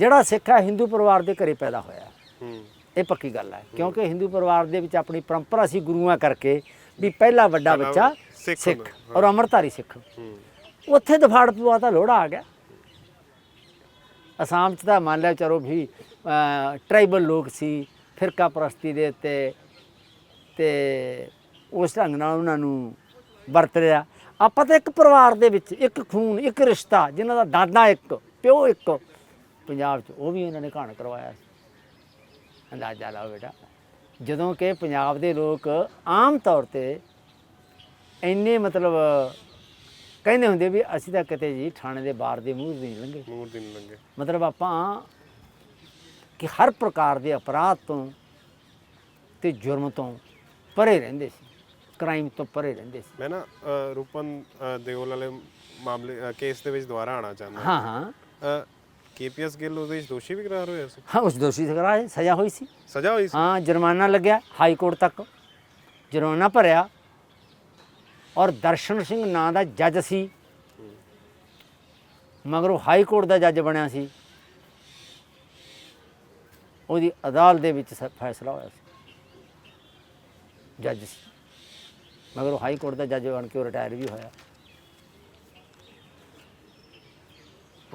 ਜਿਹੜਾ ਸਿੱਖ ਹੈ ਹਿੰਦੂ ਪਰਿਵਾਰ ਦੇ ਘਰੇ ਪੈਦਾ ਹੋਇਆ ਹੈ। ਹੂੰ। ਇਹ ਪੱਕੀ ਗੱਲ ਹੈ ਕਿਉਂਕਿ ਹਿੰਦੂ ਪਰਿਵਾਰ ਦੇ ਵਿੱਚ ਆਪਣੀ ਪਰੰਪਰਾ ਸੀ ਗੁਰੂਆਂ ਕਰਕੇ ਵੀ ਪਹਿਲਾ ਵੱਡਾ ਬੱਚਾ ਸਿੱਖ ਔਰ ਅੰਮ੍ਰਿਤਧਾਰੀ ਸਿੱਖ। ਹੂੰ। ਉੱਥੇ ਦਫਾੜ ਪਵਾ ਤਾਂ ਲੋੜਾ ਆ ਗਿਆ। ਅਸਾਮ ਚ ਤਾਂ ਮੰਨ ਲਿਆ ਚਲੋ ਵੀ ਟ੍ਰਾਈਬਲ ਲੋਕ ਸੀ ਫਿਰਕਾ ਪ੍ਰਸਤੀ ਦੇ ਉੱਤੇ ਤੇ ਉਸ ਢੰਗ ਨਾਲ ਉਹਨਾਂ ਨੂੰ ਵਰਤ ਰਿਹਾ ਆਪਾਂ ਤਾਂ ਇੱਕ ਪਰਿਵਾਰ ਦੇ ਵਿੱਚ ਇੱਕ ਖੂਨ ਇੱਕ ਰਿਸ਼ਤਾ ਜਿਨ੍ਹਾਂ ਦਾ ਦਾਦਾ ਇੱਕ ਪਿਓ ਇੱਕ ਪੰਜਾਬ 'ਚ ਉਹ ਵੀ ਇਹਨਾਂ ਨੇ ਘਾਣ ਕਰਵਾਇਆ ਸੀ। ਅੰਦਾਜ਼ਾ ਲਾਓ ਬੇਟਾ। ਜਦੋਂ ਕਿ ਪੰਜਾਬ ਦੇ ਲੋਕ ਆਮ ਤੌਰ ਤੇ ਇੰਨੇ ਮਤਲਬ ਕਹਿੰਦੇ ਹੁੰਦੇ ਵੀ ਅਸੀਂ ਤਾਂ ਕਿਤੇ ਜੀ ਥਾਣੇ ਦੇ ਬਾਹਰ ਦੇ ਮੂੰਹ ਨਹੀਂ ਲੰਘੇ। ਮੂਰ ਦਿਨ ਲੰਗੇ ਮਤਲਬ ਆਪਾਂ ਕਿ ਹਰ ਪ੍ਰਕਾਰ ਦੇ ਅਪਰਾਧ ਤੋਂ ਤੇ ਜੁਰਮ ਤੋਂ ਪਰੇ ਰਹਿੰਦੇ ਸੀ। ਕ੍ਰਾਈਮ ਤੋਂ ਪਰੇ ਰਹਿੰਦੇ ਸੀ। ਮੈਂ ਨਾ ਅ, ਰੂਪਨ ਅ, ਦਿਓਲ ਵਾਲੇ ਮਾਮਲੇ ਕੇਸ ਦੇ ਵਿੱਚ ਦੁਬਾਰਾ ਆਣਾ ਚਾਹੁੰਦਾ। ਹਾਂ ਹਾਂ। ਕੇਪੀਐਸ ਗਿੱਲ ਉਹਦੇ ਵਿੱਚ ਦੋਸ਼ੀ ਵੀ ਕਰਾਰ ਹੋਇਆ ਸੀ? ਹਾਂ ਉਸ ਦੋਸ਼ੀ ਕਰਾਏ ਸਜ਼ਾ ਹੋਈ ਸੀ। ਸਜ਼ਾ ਹੋਈ ਸੀ? ਹਾਂ ਜੁਰਮਾਨਾ ਲੱਗਿਆ ਹਾਈ ਕੋਰਟ ਤੱਕ। ਜੁਰਮਾਨਾ ਭਰਿਆ ਔਰ ਦਰਸ਼ਨ ਸਿੰਘ ਨਾਂ ਦਾ ਜੱਜ ਸੀ। ਮਗਰ ਉਹ ਹਾਈ ਕੋਰਟ ਦਾ ਜੱਜ ਬਣਿਆ ਸੀ। ਉਹਦੀ ਅਦਾਲਤ ਦੇ ਵਿੱਚ ਫੈਸਲਾ ਹੋਇਆ ਸੀ। ਜੱਜ ਸੀ। ਮਗਰ ਉਹ ਹਾਈ ਕੋਰਟ ਦਾ ਜੱਜ ਬਣ ਕੇ ਉਹ ਰਿਟਾਇਰ ਵੀ ਹੋਇਆ।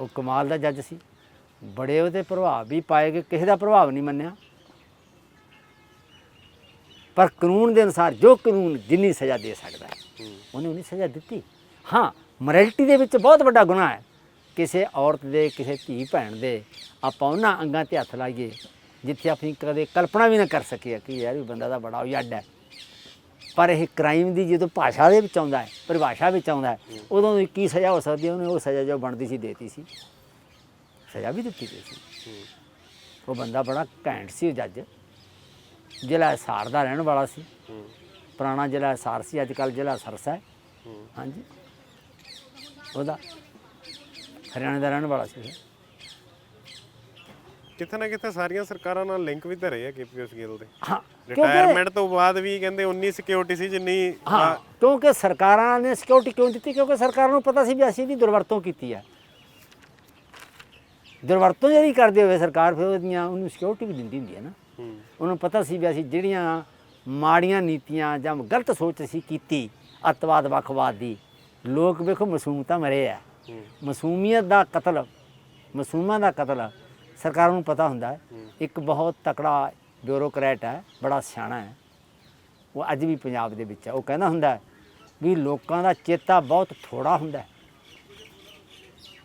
ਉਹ ਕਮਾਲ ਦਾ ਜੱਜ ਸੀ। ਬੜੇ ਉਹਦੇ ਪ੍ਰਭਾਵ ਵੀ ਪਾਏ ਗਏ ਕਿਸੇ ਦਾ ਪ੍ਰਭਾਵ ਨਹੀਂ ਮੰਨਿਆ। ਪਰ ਕਾਨੂੰਨ ਦੇ ਅਨੁਸਾਰ ਜੋ ਕਾਨੂੰਨ ਜਿੰਨੀ ਸਜ਼ਾ ਦੇ ਸਕਦਾ ਹੈ ਉਹਨੇ ਉਨੀ ਸਜ਼ਾ ਦਿੱਤੀ। ਹਾਂ ਮੋਰੈਲਿਟੀ ਦੇ ਵਿੱਚ ਬਹੁਤ ਵੱਡਾ ਗੁਨਾਹ ਹੈ। ਕਿਸੇ ਔਰਤ ਦੇ ਕਿਸੇ ਧੀ ਭੈਣ ਦੇ ਆਪਾਂ ਉਹਨਾਂ ਅੰਗਾਂ ਤੇ ਹੱਥ ਲਾਈਏ ਜਿੱਥੇ ਆਪਣੀ ਕਦੇ ਕਲਪਨਾ ਵੀ ਨਾ ਕਰ ਸਕੀਏ ਕਿ ਯਾਰ ਇਹ ਬੰਦਾ ਦਾ ਬੜਾ ਉਜੜ ਹੈ। ਪਰ ਇਹ ਕ੍ਰਾਈਮ ਦੀ ਜਦੋਂ ਭਾਸ਼ਾ ਦੇ ਵਿੱਚ ਆਉਂਦਾ ਹੈ ਪਰਿਭਾਸ਼ਾ ਵਿੱਚ ਆਉਂਦਾ ਹੈ ਉਦੋਂ ਕੀ ਸਜ਼ਾ ਹੋ ਸਕਦੀ ਹੈ? ਉਹਨੇ ਉਹ ਸਜ਼ਾ ਜੋ ਬਣਦੀ ਸੀ ਦੇਤੀ ਸੀ। ਸਜ਼ਾ ਵੀ ਦਿੱਤੀ ਗਈ ਸੀ। ਉਹ ਬੰਦਾ ਬੜਾ ਘੈਂਟ ਸੀ ਜੱਜ। ਜ਼ਿਲ੍ਹਾ ਹਿਸਾਰ ਦਾ ਰਹਿਣ ਵਾਲਾ ਸੀ। ਪੁਰਾਣਾ ਜ਼ਿਲ੍ਹਾ ਹਿਸਾਰ ਸੀ ਅੱਜ ਕੱਲ੍ਹ ਜ਼ਿਲ੍ਹਾ ਸਰਸਾ ਹੈ। ਹਾਂਜੀ। ਉਹਦਾ ਹਰਿਆਣੇ ਦਾ ਰਹਿਣ ਵਾਲਾ ਸੀ। ਕਿਤੇ ਨਾ ਕਿਤੇ ਸਾਰੀਆਂ ਸਰਕਾਰਾਂ ਨਾਲ ਲਿੰਕ ਵੀ ਧਰੇ ਆ ਕੇਪੀਐਸ ਗਿੱਲ ਦੇ। ਹਾਂ ਰਿਟਾਇਰਮੈਂਟ ਤੋਂ ਬਾਅਦ ਵੀ ਕਹਿੰਦੇ ਉਨੀ ਸਿਕਿਉਰਿਟੀ ਸੀ ਜਿੰਨੀ ਹਾਂ ਕਿਉਂਕਿ ਸਰਕਾਰਾਂ ਨੇ ਸਿਕਿਉਰਿਟੀ ਕਿਉਂ ਦਿੱਤੀ? ਕਿਉਂਕਿ ਸਰਕਾਰਾਂ ਨੂੰ ਪਤਾ ਸੀ ਵੀ ਅਸੀਂ ਇਹਦੀ ਦੁਰਵਰਤੋਂ ਕੀਤੀ ਹੈ। ਦੁਰਵਰਤੋਂ ਜਿਹੜੀ ਕਰਦੇ ਹੋਏ ਸਰਕਾਰ ਫਿਰ ਉਹਦੀਆਂ ਉਹਨੂੰ ਸਿਕਿਉਰਿਟੀ ਵੀ ਦਿੰਦੀ ਹੁੰਦੀ ਹੈ ਨਾ। ਉਹਨੂੰ ਪਤਾ ਸੀ ਵੀ ਅਸੀਂ ਜਿਹੜੀਆਂ ਮਾੜੀਆਂ ਨੀਤੀਆਂ ਜਾਂ ਗਲਤ ਸੋਚ ਅਸੀਂ ਕੀਤੀ ਅੱਤਵਾਦ ਵੱਖਵਾਦ ਦੀ ਲੋਕ ਵੇਖੋ ਮਾਸੂਮ ਤਾਂ ਮਰੇ ਆ। ਮਾਸੂਮੀਅਤ ਦਾ ਕਤਲ ਮਾਸੂਮਾਂ ਦਾ ਕਤਲ ਸਰਕਾਰਾਂ ਨੂੰ ਪਤਾ ਹੁੰਦਾ ਹੈ। ਇੱਕ ਬਹੁਤ ਤਕੜਾ ਬਿਊਰੋਕਰੈਟ ਹੈ ਬੜਾ ਸਿਆਣਾ ਹੈ। ਉਹ ਅੱਜ ਵੀ ਪੰਜਾਬ ਦੇ ਵਿੱਚ ਹੈ। ਉਹ ਕਹਿੰਦਾ ਹੁੰਦਾ ਵੀ ਲੋਕਾਂ ਦਾ ਚੇਤਾ ਬਹੁਤ ਥੋੜਾ ਹੁੰਦਾ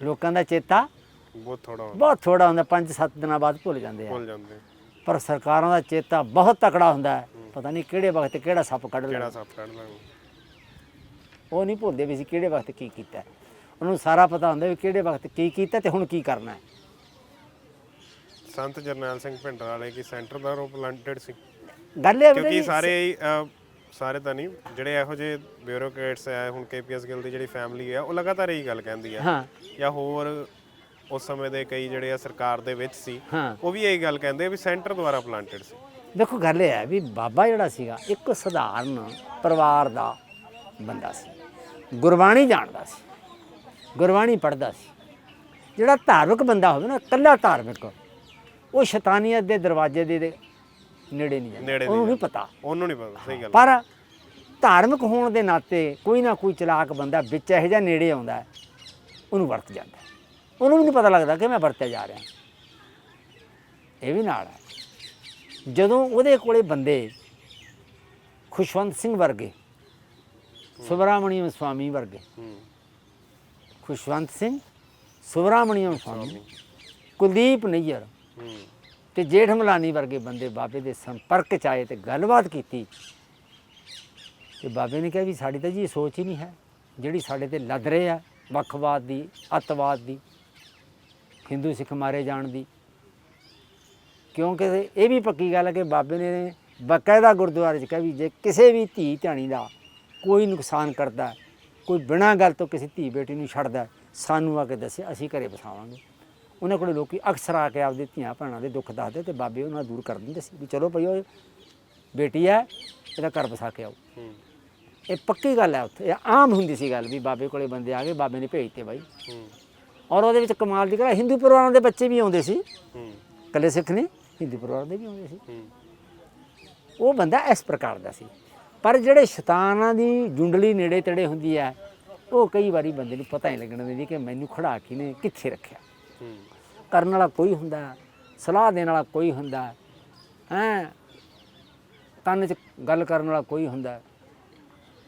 ਲੋਕਾਂ ਦਾ ਚੇਤਾ ਬਹੁਤ ਥੋੜਾ ਹੁੰਦਾ, ਬਹੁਤ ਥੋੜਾ ਹੁੰਦਾ 5-7 ਦਿਨਾਂ ਬਾਅਦ ਭੁੱਲ ਜਾਂਦੇ ਆ। ਭੁੱਲ ਜਾਂਦੇ। ਪਰ ਸਰਕਾਰਾਂ ਦਾ ਚੇਤਾ ਬਹੁਤ ਤਕੜਾ ਹੁੰਦਾ ਹੈ। ਪਤਾ ਨਹੀਂ ਕਿਹੜੇ ਵਕਤ ਕਿਹੜਾ ਸੱਪ ਕੱਢ ਕਿਹੜਾ ਲੈਣਾ ਸੱਪ ਕੱਢ ਲਾਂਗੇ ਉਹ ਨਹੀਂ ਭੁੱਲਦੇ ਵੀ ਅਸੀਂ ਕਿਹੜੇ ਵਕਤ ਕੀ ਕੀਤਾ। ਉਹਨੂੰ ਸਾਰਾ ਪਤਾ ਹੁੰਦਾ ਵੀ ਕਿਹੜੇ ਵਕਤ ਕੀ ਕੀਤਾ ਤੇ ਹੁਣ ਕੀ ਕਰਨਾ ਹੈ। ਸੰਤ ਜਰਨੈਲ ਸਿੰਘ ਭਿੰਡਰ ਵਾਲੇ ਕੀ ਸੈਂਟਰ ਦਾ ਰੋਪ ਪਲਾਂਟਡ ਸੀ? ਗੱਲ ਇਹ ਕਿਉਂਕਿ ਸਾਰੇ ਸਾਰੇ ਤਾਂ ਨਹੀਂ ਜਿਹੜੇ ਇਹੋ ਜਿਹੇ ਬਿਊਰੋਕਰੇਟਸ ਆ ਹੁਣ ਕੇਪੀਐਸ ਗਿੱਲ ਦੀ ਜਿਹੜੀ ਫੈਮਿਲੀ ਆ ਉਹ ਲਗਾਤਾਰ ਇਹੀ ਗੱਲ ਕਹਿੰਦੀ ਆ ਹਾਂ। ਜਾਂ ਹੋਰ ਉਸ ਸਮੇਂ ਦੇ ਕਈ ਜਿਹੜੇ ਆ ਸਰਕਾਰ ਦੇ ਵਿੱਚ ਸੀ ਹਾਂ। ਉਹ ਵੀ ਇਹੀ ਗੱਲ ਕਹਿੰਦੇ ਵੀ ਸੈਂਟਰ ਦੁਆਰਾ ਪਲਾਂਟਡ ਸੀ। ਦੇਖੋ ਗੱਲ ਇਹ ਹੈ ਵੀ ਬਾਬਾ ਜਿਹੜਾ ਸੀਗਾ ਇੱਕ ਸਧਾਰਨ ਪਰਿਵਾਰ ਦਾ ਬੰਦਾ ਸੀ। ਗੁਰਬਾਣੀ ਜਾਣਦਾ ਸੀ। ਗੁਰਬਾਣੀ ਪੜ੍ਹਦਾ ਸੀ। ਜਿਹੜਾ ਧਾਰਮਿਕ ਬੰਦਾ ਹੋਵੇ ਨਾ ਇਕੱਲਾ ਧਾਰਮਿਕ ਉਹ ਸ਼ੈਤਾਨੀਅਤ ਦੇ ਦਰਵਾਜ਼ੇ ਦੇ ਨੇੜੇ ਨਹੀਂ ਜਾਂਦਾ। ਉਹਨੂੰ ਨਹੀਂ ਪਤਾ। ਉਹਨੂੰ ਨਹੀਂ ਪਤਾ ਸਹੀ ਗੱਲ। ਪਰ ਧਾਰਮਿਕ ਹੋਣ ਦੇ ਨਾਤੇ ਕੋਈ ਨਾ ਕੋਈ ਚਲਾਕ ਬੰਦਾ ਵਿੱਚ ਇਹੋ ਜਿਹਾ ਨੇੜੇ ਆਉਂਦਾ ਉਹਨੂੰ ਵਰਤ ਜਾਂਦਾ। ਉਹਨੂੰ ਵੀ ਨਹੀਂ ਪਤਾ ਲੱਗਦਾ ਕਿ ਮੈਂ ਵਰਤਿਆ ਜਾ ਰਿਹਾ। ਇਹ ਵੀ ਨਾਲ ਹੈ। ਜਦੋਂ ਉਹਦੇ ਕੋਲੇ ਬੰਦੇ ਖੁਸ਼ਵੰਤ ਸਿੰਘ ਵਰਗੇ ਸੁਬਰਾਮਣੀਅਮ ਸਵਾਮੀ ਵਰਗੇ, ਖੁਸ਼ਵੰਤ ਸਿੰਘ ਸੁਬਰਾਮਣੀਅਮ ਸਵਾਮੀ, ਕੁਲਦੀਪ ਨਈਅਰ ਹੂੰ ਤੇ ਜੇਠ ਮਲਾਨੀ ਵਰਗੇ ਬੰਦੇ ਬਾਬੇ ਦੇ ਸੰਪਰਕ ਚ ਆਏ ਤੇ ਗੱਲਬਾਤ ਕੀਤੀ। ਤੇ ਬਾਬੇ ਨੇ ਕਿਹਾ ਵੀ ਸਾਡੀ ਤਾਂ ਜੀ ਸੋਚ ਹੀ ਨਹੀਂ ਹੈ। ਜਿਹੜੀ ਸਾਡੇ ਤੇ ਲੱਦ ਰਹੇ ਆ, ਵੱਖਵਾਦ ਦੀ, ਅੱਤਵਾਦ ਦੀ ਹਿੰਦੂ ਸਿੱਖ ਮਾਰੇ ਜਾਣ ਦੀ। ਕਿਉਂਕਿ ਇਹ ਵੀ ਪੱਕੀ ਗੱਲ ਹੈ ਕਿ ਬਾਬੇ ਨੇ ਬਕਾਇਦਾ ਗੁਰਦੁਆਰੇ 'ਚ ਕਿਹਾ ਵੀ ਜੇ ਕਿਸੇ ਵੀ ਧੀ ਧਿਆਣੀ ਦਾ ਕੋਈ ਨੁਕਸਾਨ ਕਰਦਾ ਕੋਈ ਬਿਨਾਂ ਗੱਲ ਤੋਂ ਕਿਸੇ ਧੀ ਬੇਟੀ ਨੂੰ ਛੱਡਦਾ ਸਾਨੂੰ ਆ ਕੇ ਦੱਸੇ ਅਸੀਂ ਘਰੇ ਬਸਾਵਾਂਗੇ ਉਹਨਾਂ ਕੋਲੇ ਲੋਕੀ ਅਕਸਰ ਆ ਕੇ ਆਪਦੇ ਧੀਆਂ ਭੈਣਾਂ ਦੇ ਦੁੱਖ ਦੱਸਦੇ ਤੇ ਬਾਬੇ ਉਹਨਾਂ ਦੂਰ ਕਰ ਦਿੰਦੇ ਸੀ ਵੀ ਚਲੋ ਭਈ ਉਹ ਬੇਟੀ ਹੈ ਇਹਦਾ ਘਰ ਬਸਾ ਕੇ ਆਓ। ਇਹ ਪੱਕੀ ਗੱਲ ਹੈ ਉੱਥੇ ਇਹ ਆਮ ਹੁੰਦੀ ਸੀ ਗੱਲ ਵੀ ਬਾਬੇ ਕੋਲੇ ਬੰਦੇ ਆ ਗਏ ਬਾਬੇ ਨੇ ਭੇਜਤੇ ਬਾਈ। ਔਰ ਉਹਦੇ ਵਿੱਚ ਕਮਾਲ ਦੀ ਗੱਲ ਹਿੰਦੂ ਪਰਿਵਾਰਾਂ ਦੇ ਬੱਚੇ ਵੀ ਆਉਂਦੇ ਸੀ। ਹੂੰ। ਕੱਲੇ ਸਿੱਖ ਨਹੀਂ ਹਿੰਦੂ ਪਰਿਵਾਰ ਦੇ ਵੀ ਆਉਂਦੇ ਸੀ। ਹੂੰ। ਉਹ ਬੰਦਾ ਇਸ ਪ੍ਰਕਾਰ ਦਾ ਸੀ। ਪਰ ਜਿਹੜੇ ਸ਼ੈਤਾਨਾਂ ਦੀ ਜੁੰਡਲੀ ਨੇੜੇ ਤੇੜੇ ਹੁੰਦੀ ਹੈ ਉਹ ਕਈ ਵਾਰੀ ਬੰਦੇ ਨੂੰ ਪਤਾ ਹੀ ਲੱਗਣ ਦਿੰਦੀ ਕਿ ਮੈਨੂੰ ਖੜਾ ਕਿਨੇ ਕਿੱਥੇ ਰੱਖਿਆ। ਹੂੰ। ਕਰਨ ਵਾਲਾ ਕੋਈ ਹੁੰਦਾ ਸਲਾਹ ਦੇਣ ਵਾਲਾ ਕੋਈ ਹੁੰਦਾ ਹੈ? ਕੰਨ 'ਚ ਗੱਲ ਕਰਨ ਵਾਲਾ ਕੋਈ ਹੁੰਦਾ।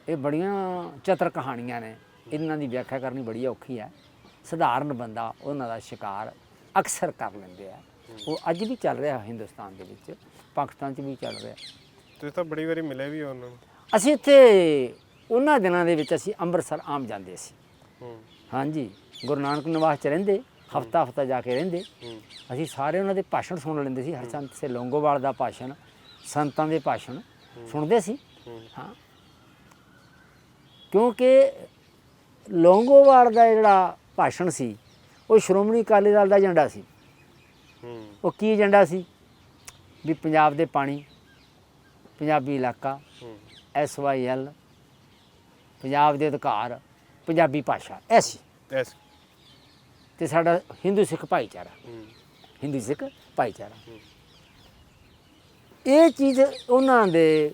ਇਹ ਬੜੀਆਂ ਚਤਰ ਕਹਾਣੀਆਂ ਨੇ। ਇਹਨਾਂ ਦੀ ਵਿਆਖਿਆ ਕਰਨੀ ਬੜੀ ਔਖੀ ਹੈ। ਸਧਾਰਨ ਬੰਦਾ ਉਹਨਾਂ ਦਾ ਸ਼ਿਕਾਰ ਅਕਸਰ ਕਰ ਲੈਂਦੇ ਆ। ਉਹ ਅੱਜ ਵੀ ਚੱਲ ਰਿਹਾ ਹਿੰਦੁਸਤਾਨ ਦੇ ਵਿੱਚ ਪਾਕਿਸਤਾਨ 'ਚ ਵੀ ਚੱਲ ਰਿਹਾ। ਤੁਸੀਂ ਤਾਂ ਬੜੀ ਵਾਰੀ ਮਿਲੇ ਵੀ ਹੋ ਉਹਨਾਂ ਨੂੰ। ਅਸੀਂ ਇੱਥੇ ਉਹਨਾਂ ਦਿਨਾਂ ਦੇ ਵਿੱਚ ਅਸੀਂ ਅੰਮ੍ਰਿਤਸਰ ਆਮ ਜਾਂਦੇ ਸੀ। ਹਾਂਜੀ ਗੁਰੂ ਨਾਨਕ ਨਿਵਾਸ 'ਚ ਰਹਿੰਦੇ ਹਫਤਾ ਹਫਤਾ ਜਾ ਕੇ ਰਹਿੰਦੇ। ਅਸੀਂ ਸਾਰੇ ਉਹਨਾਂ ਦੇ ਭਾਸ਼ਣ ਸੁਣ ਲੈਂਦੇ ਸੀ ਹਰਚੰਦ ਸੇ ਲੋਂਗੋਵਾਲ ਦਾ ਭਾਸ਼ਣ ਸੰਤਾਂ ਦੇ ਭਾਸ਼ਣ ਸੁਣਦੇ ਸੀ। ਹਾਂ। ਕਿਉਂਕਿ ਲੋਂਗੋਵਾਲ ਦਾ ਜਿਹੜਾ ਭਾਸ਼ਣ ਸੀ। ਉਹ ਸ਼੍ਰੋਮਣੀ ਅਕਾਲੀ ਦਲ ਦਾ ਏਜੰਡਾ ਸੀ। ਹੂੰ। ਉਹ ਕੀ ਏਜੰਡਾ ਸੀ? ਵੀ ਪੰਜਾਬ ਦੇ ਪਾਣੀ ਪੰਜਾਬੀ ਇਲਾਕਾ ਹੂੰ। ਐਸ ਵਾਈ ਐਲ ਪੰਜਾਬ ਦੇ ਅਧਿਕਾਰ ਪੰਜਾਬੀ ਭਾਸ਼ਾ ਇਹ ਸੀ ਐਸ। ਤੇ ਸਾਡਾ ਹਿੰਦੂ ਸਿੱਖ ਭਾਈਚਾਰਾ। ਹੂੰ। ਹਿੰਦੂ ਸਿੱਖ ਭਾਈਚਾਰਾ। ਇਹ ਚੀਜ਼ ਉਹਨਾਂ ਦੇ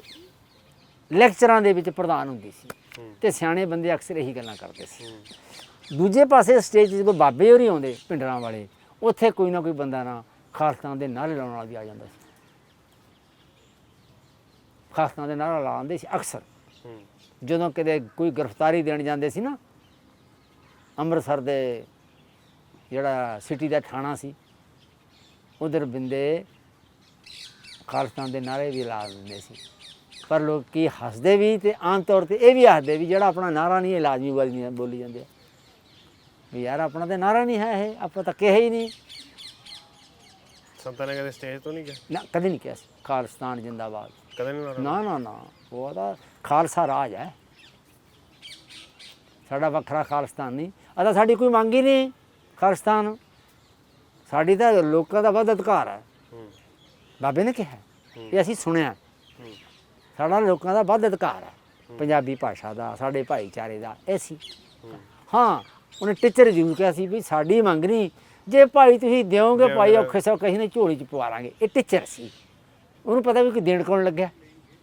ਲੈਕਚਰਾਂ ਦੇ ਵਿੱਚ ਪ੍ਰਧਾਨ ਹੁੰਦੀ ਸੀ। ਤੇ ਸਿਆਣੇ ਬੰਦੇ ਅਕਸਰ ਇਹੀ ਗੱਲਾਂ ਕਰਦੇ ਸੀ। ਦੂਜੇ ਪਾਸੇ ਸਟੇਜ 'ਤੇ ਜਦੋਂ ਬਾਬੇ ਹੋਰੀ ਆਉਂਦੇ ਪਿੰਡਰਾਂ ਵਾਲੇ, ਉੱਥੇ ਕੋਈ ਨਾ ਕੋਈ ਬੰਦਾ ਨਾ ਖਾਲਸਤਾਨ ਦੇ ਨਾਰੇ ਲਾਉਣ ਵਾਲਾ ਵੀ ਆ ਜਾਂਦਾ ਸੀ। ਖਾਲਸਤਾਨ ਦੇ ਨਾਰਾ ਲਾਉਂਦੇ ਸੀ ਅਕਸਰ। ਜਦੋਂ ਕਿਤੇ ਕੋਈ ਗ੍ਰਿਫਤਾਰੀ ਦੇਣ ਜਾਂਦੇ ਸੀ ਨਾ, ਅੰਮ੍ਰਿਤਸਰ ਦੇ ਜਿਹੜਾ ਸਿਟੀ ਦਾ ਥਾਣਾ ਸੀ, ਉਧਰ ਬਿੰਦੇ ਖਾਲਸਤਾਨ ਦੇ ਨਾਰੇ ਵੀ ਲਾ ਦਿੰਦੇ ਸੀ। ਪਰ ਲੋਕ ਕੀ ਹੱਸਦੇ ਵੀ ਤੇ ਆਮ ਤੌਰ ਤੇ ਇਹ ਵੀ ਹੱਸਦੇ ਵੀ ਜਿਹੜਾ ਆਪਣਾ ਨਾਰਾ ਨਹੀਂ, ਇਹ ਲਾਜ਼ਮੀ ਬੋਲੀ ਬੋਲੀ ਜਾਂਦੇ ਆ। ਵੀ ਯਾਰ ਆਪਣਾ ਤੇ ਨਾਰਾ ਨਹੀਂ ਹੈ ਇਹ ਆਪਾਂ ਤਾਂ ਕਿਹਾ ਹੀ ਨਹੀਂ। ਸੰਤਾਂ ਨੇ ਕਦੇ ਸਟੇਜ ਤੋਂ ਨਹੀਂ ਗਿਆ ਨਾ ਕਦੇ ਨਹੀਂ ਕਿਹਾ ਸੀ। ਖਾਲਿਸਤਾਨ ਜਿੰਦਾਬਾਦ। ਕਦੇ ਨਹੀਂ ਨਾ ਨਾ ਨਾ ਉਹ ਤਾਂ ਖਾਲਸਾ ਰਾਜ ਹੈ। ਸਾਡਾ ਵੱਖਰਾ ਖਾਲਿਸਤਾਨ ਨਹੀਂ। ਅਦਾ ਸਾਡੀ ਕੋਈ ਮੰਗ ਹੀ ਨਹੀਂ ਖਾਲਿਸਤਾਨ। ਸਾਡੀ ਤਾਂ ਲੋਕਾਂ ਦਾ ਵੱਧ ਅਧਿਕਾਰ ਹੈ। ਹੂੰ। ਬਾਬੇ ਨੇ ਕਿਹਾ ਇਹ ਅਸੀਂ ਸੁਣਿਆ। ਹੂੰ। ਸਾਡਾ ਲੋਕਾਂ ਦਾ ਵੱਧ ਅਧਿਕਾਰ ਹੈ। ਪੰਜਾਬੀ ਭਾਸ਼ਾ ਦਾ ਸਾਡੇ ਭਾਈਚਾਰੇ ਦਾ ਇਹ ਸੀ। ਹੂੰ। ਹਾਂ ਉਹਨੇ ਟੀਚਰ ਜ਼ਰੂਰ ਕਿਹਾ ਸੀ ਵੀ ਸਾਡੀ ਮੰਗ ਨਹੀਂ ਜੇ ਭਾਈ ਤੁਸੀਂ ਦਿਓਗੇ ਭਾਈ ਔਖੇ ਸੌ ਕਹੀਂ ਨੇ ਝੋਲੀ ਚ ਪਵਾ ਲਾਂਗੇ। ਇਹ ਟੀਚਰ ਸੀ। ਉਹਨੂੰ ਪਤਾ ਵੀ ਕਿ ਦੇਣ ਕੌਣ ਲੱਗਿਆ।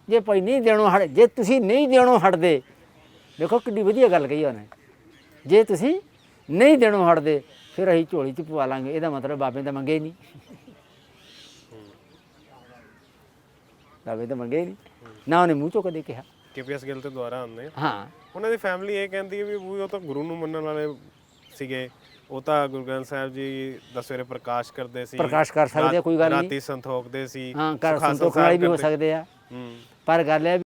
ਜੇ ਭਾਈ ਨਹੀਂ ਦੇਣੋਂ ਹਟ ਜੇ ਤੁਸੀਂ ਨਹੀਂ ਦੇਣੋਂ ਹਟਦੇ ਦੇਖੋ ਕਿੰਨੀ ਵਧੀਆ ਗੱਲ ਕਹੀ ਉਹਨੇ। ਜੇ ਤੁਸੀਂ ਨਹੀਂ ਦੇਣੋਂ ਹਟਦੇ ਫਿਰ ਅਸੀਂ ਝੋਲੀ ਚ ਪਵਾ ਲਾਂਗੇ। ਇਹਦਾ ਮਤਲਬ ਬਾਬੇ ਤਾਂ ਮੰਗੇ ਨਹੀਂ। ਬਾਬੇ ਤਾਂ ਮੰਗੇ ਨਹੀਂ। ਨਾ ਉਹਨੇ ਮੂੰਹ ਚੋਂ ਕਦੇ ਕਿਹਾ। ਕੇਪੀਐਸ ਗਿੱਲ ਤੇ ਦੁਆਰਾ ਆਉਂਦੇ ਹਾਂ। ਉਹਨਾਂ ਦੀ ਫੈਮਿਲੀ ਇਹ ਕਹਿੰਦੀ ਹੈ ਵੀ ਉਹ ਤਾਂ ਗੁਰੂ ਨੂੰ ਮੰਨਣ ਵਾਲੇ ਸੀਗੇ। ਉਹ ਤਾਂ ਗੁਰੂ ਗ੍ਰੰਥ ਸਾਹਿਬ ਜੀ ਦਾ ਸਵੇਰੇ ਪ੍ਰਕਾਸ਼ ਕਰਦੇ ਸੀ। ਪ੍ਰਕਾਸ਼ ਕਰ ਸਕਦੇ ਆ, ਕੋਈ ਗੱਲ ਨਹੀਂ। ਰਾਤੀ ਸੰਤੋਖਦੇ ਸੀ ਹਾਂ ਕਰ ਸੁਖਾਸਨ ਸੰਤੋਖ ਵੀ ਹੋ ਸਕਦੇ ਆ। ਹੂੰ। ਪਰ ਗੱਲ ਇਹ